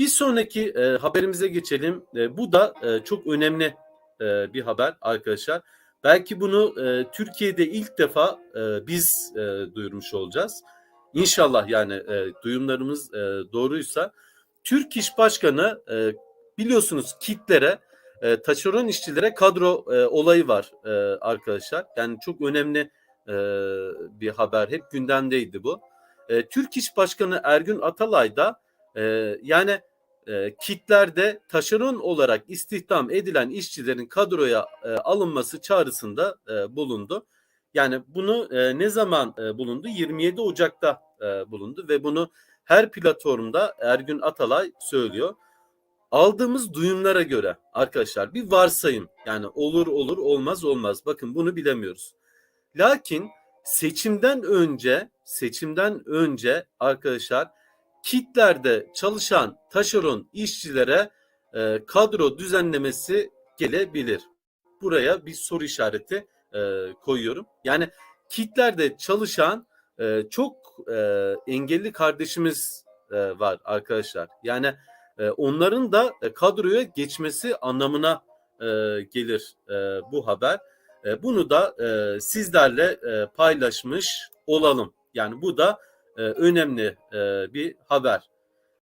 Bir sonraki e, haberimize geçelim. E, bu da e, çok önemli e, bir haber arkadaşlar. Belki bunu e, Türkiye'de ilk defa e, biz e, duyurmuş olacağız. İnşallah yani e, duyumlarımız e, doğruysa. Türk İş Başkanı e, biliyorsunuz kitlere, e, taşeron işçilere kadro e, olayı var e, arkadaşlar. Yani çok önemli e, bir haber. Hep gündemdeydi bu. E, Türk İş Başkanı Ergün Atalay da e, yani e, kitlerde taşeron olarak istihdam edilen işçilerin kadroya e, alınması çağrısında e, bulundu. Yani bunu e, ne zaman e, bulundu? 27 Ocak'ta e, bulundu ve bunu her platformda Ergün Atalay söylüyor. Aldığımız duyumlara göre arkadaşlar bir varsayım yani olur olur olmaz olmaz bakın bunu bilemiyoruz. Lakin seçimden önce seçimden önce arkadaşlar kitlerde çalışan taşeron işçilere e, kadro düzenlemesi gelebilir. Buraya bir soru işareti e, koyuyorum. Yani kitlerde çalışan e, çok e, engelli kardeşimiz e, var arkadaşlar. Yani e, onların da e, kadroya geçmesi anlamına e, gelir e, bu haber. E, bunu da e, sizlerle e, paylaşmış olalım. Yani bu da önemli e, bir haber.